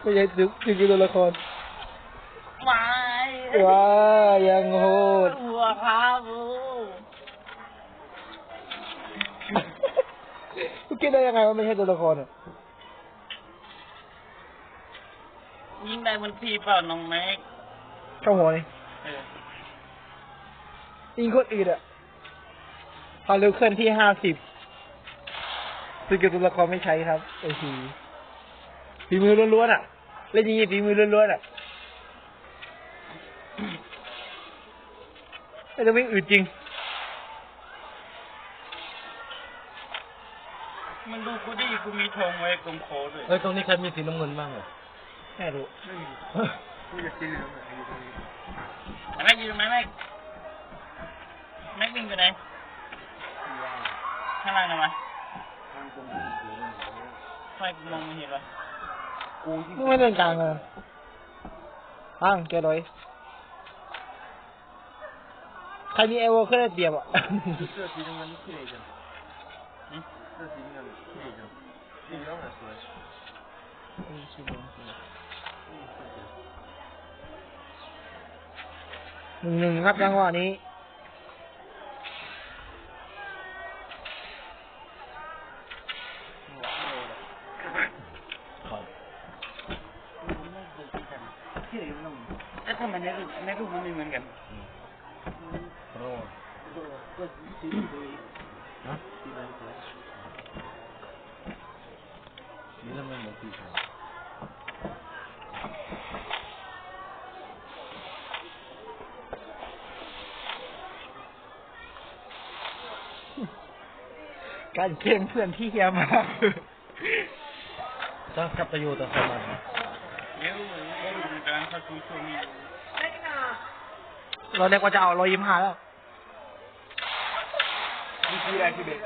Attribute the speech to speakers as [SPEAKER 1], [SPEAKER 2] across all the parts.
[SPEAKER 1] ไม่ใช่จึกจึกคือตัวละคร
[SPEAKER 2] ไม่
[SPEAKER 1] ว้ายังโหด
[SPEAKER 2] หัวครับบู
[SPEAKER 1] กูคิดได้ยังไงว่าไม่ใช่ตัวละครอะ
[SPEAKER 2] ยิงได้บนทีเปล่าน้องแม็ก
[SPEAKER 1] เข้าหัวนี่
[SPEAKER 2] เออ
[SPEAKER 1] ยิงโคตรอืดอะความเร็วเคลื่อนที่ห้าสิบซึ่งกับตัวละครไม่ใช้ครับ โอ้โห ฝีมือล้วนๆอะ เล่นยิงฝีมือล้วนๆอะแต่จะไม่อืดจริง
[SPEAKER 2] มันดูกูดิกูมีธงไว้ตรงโค้ดเลย
[SPEAKER 3] เฮ้ยตรงนี้ใครมีสีน้ำเงินบ้างเหรอ
[SPEAKER 1] ไม่รู้
[SPEAKER 3] ไม่จะสีเหลืองอะอยู่ตรงนี้
[SPEAKER 2] ไอ้แม็กอยู่ตรงไหนแม็กแม็กวิ่งไปไหนข้างล่างนะวะ
[SPEAKER 3] ทางตรงนี้สีเหลือง
[SPEAKER 2] ทำไมกูมองไม่เห็นวะ
[SPEAKER 3] กูที่
[SPEAKER 1] มึงไม่เดินกลางเลยอ้างแกเลยใครมีเอโวเครื่องเปรียบอะ
[SPEAKER 3] เสื้อสีน้ำเงินนี่ขี้เหร่จัง
[SPEAKER 2] หึ
[SPEAKER 3] เสื้อสีน้ำเงินขี้เหร่จังสีน้ำเงินสวย
[SPEAKER 1] หนึ่งหนึ่งครับจังหวะนี้
[SPEAKER 2] เอ๊ะทำไม ในรูปในรูปมันไม่เหมือนกัน
[SPEAKER 3] โปรฮะสีน้ำเงินสวยสีน้ำเงินเหมือนสีขาว
[SPEAKER 1] การเกมเพื่อนที่เฮียมาก
[SPEAKER 3] ต้องขับไปอยู่ต่อเข้ามา
[SPEAKER 2] เดี๋ยวเดี๋ยวดูการ เข้าสู่ช่วงนี้
[SPEAKER 1] เราเรียกว่าจะเอาร้อยยิ้มห้าแล้ว
[SPEAKER 3] ดีซีอะไรที่เด็ก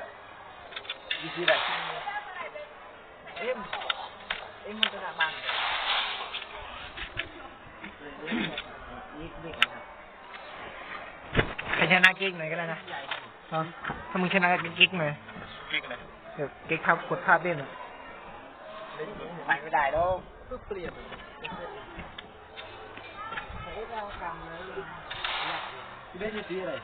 [SPEAKER 3] ดีซีอะไร
[SPEAKER 1] เอ็มเอ็มมันจะหนักบ้างใครชนะเก๊กหน่อยก็ได้นะฮะถ้ามึงชนะก็เก๊กหน่อย
[SPEAKER 2] เก๊กเลย
[SPEAKER 1] เดี๋ยวเก๊กทับกดภาพเล่นอะ
[SPEAKER 2] ไปไม่ได้แล้ว
[SPEAKER 1] เปลี่ยน
[SPEAKER 3] ได้ดีซีอะไร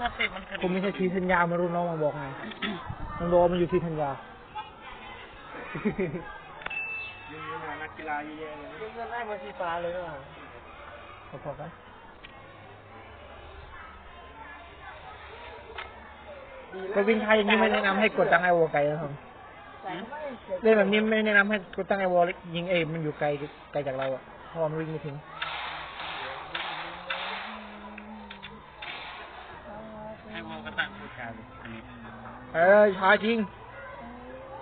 [SPEAKER 2] ถ้าเตะมัน
[SPEAKER 1] ผมไม่ใช่ทีธัญญามารุ่นน้องมาบอกไง มันบอกว่ามันอยู่ที่ธัญญา
[SPEAKER 3] ยังมีนักกีฬาเยอะแยะเลย
[SPEAKER 1] เงินได้มาสีฟ้าเลยว่ะพอๆกันก็วิ่งไทยอย่างนี้ไม่แนะนำให้กดตั้งไอวอลไกลนะครับเล่นแบบนี้ไม่แนะนำให้กดตั้งไอวอลยิงเอมันอยู่ไกลไกลจากเราอะเพราะว่ามันวิ่งไม่ถึง
[SPEAKER 2] ให้โมกระตังผู้ชาย
[SPEAKER 1] เออช้าจริง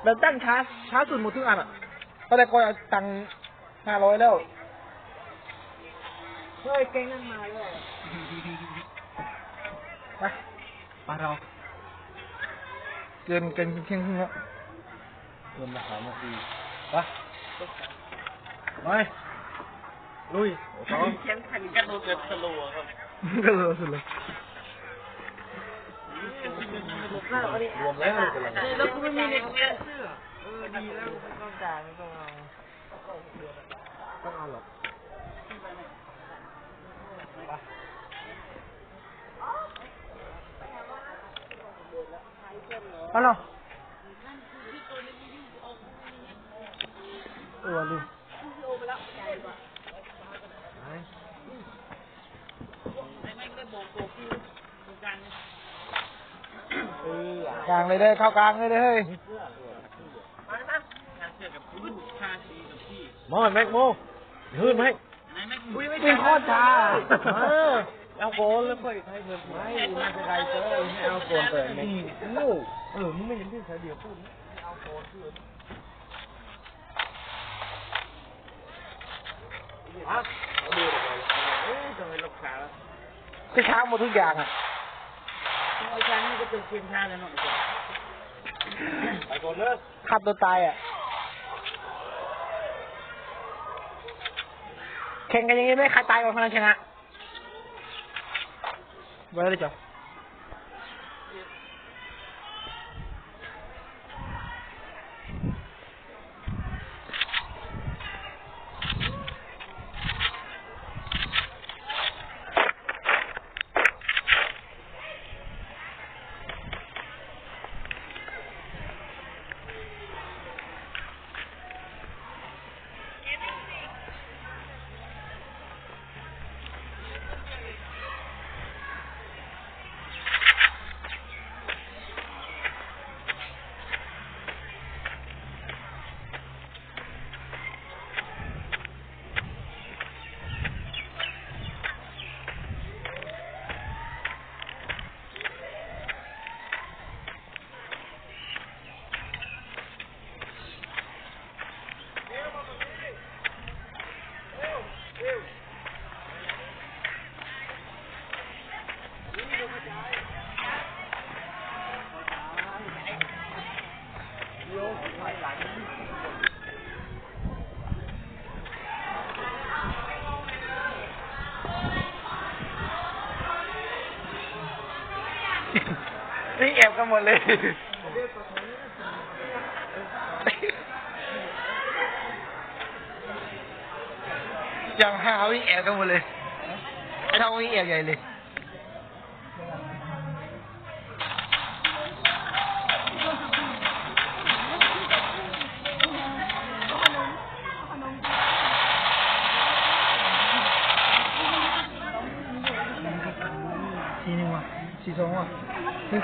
[SPEAKER 1] แบบตั้งช้าช้าสุดหมดทุกอันอะตอนแรกก็เอาตังห้าร้อยแล้วเฮ้ยเก่งนั่นมาเลยไปไปเราเกินเกินเที่ยงครึ่งแล้ว
[SPEAKER 3] เงินมาหามาดีปะไปลุยสอง
[SPEAKER 2] เขียนขันกระโดดแบบสโลว์ครับ
[SPEAKER 1] ก็เลยสุดเล
[SPEAKER 3] รวมแล้วเป็นไร
[SPEAKER 2] แล้วกูไม่มีเน็ตเนี่ยเสื้อ
[SPEAKER 1] เออดีแล้วไม่ต้องจ่ายไม่ต้องเอาต้องเอาหรอกเอาเนาะเออลืมเออกลาง เลยเด้อเข้ากลางเลยเด้อเฮ้ย
[SPEAKER 2] งานเสื้อกับพี่ชาชีกับพี่
[SPEAKER 3] มอนแม็กโมยืนไหม
[SPEAKER 2] ไหนแม็ก
[SPEAKER 1] อุ้ยไม่เป็นโคตรช้า
[SPEAKER 3] เออเอาโกนแล้วค่อยให้เงินไม่ไม่เป็นไรเจ้ให้เอาโกนเปิดไหมโง่เออมึงไม่เห็นที่สายเดียวพูดเอาโกนเพื่อนอะเอาดูเลยเอ้ยทำไมลูกค้า
[SPEAKER 1] ก็ช้าหมดทุกอย่างอะ
[SPEAKER 2] ไอ้ชานี่ก็เป็นเทียนชาแล้วเนาะ
[SPEAKER 3] ไปก่อนเลิก
[SPEAKER 1] ขับตัวตายอะ แข่งกันอย่างนี้ไม่ใครตายก่อนคนนั้นชนะไว้เลยจ้ะ นี่แอบกันหมดเลยอย่างห้าวิ่งแอบกันหมดเลยไอ้เท่าวิ่งแอบใหญ่เลย ทีนึงว่ะสี่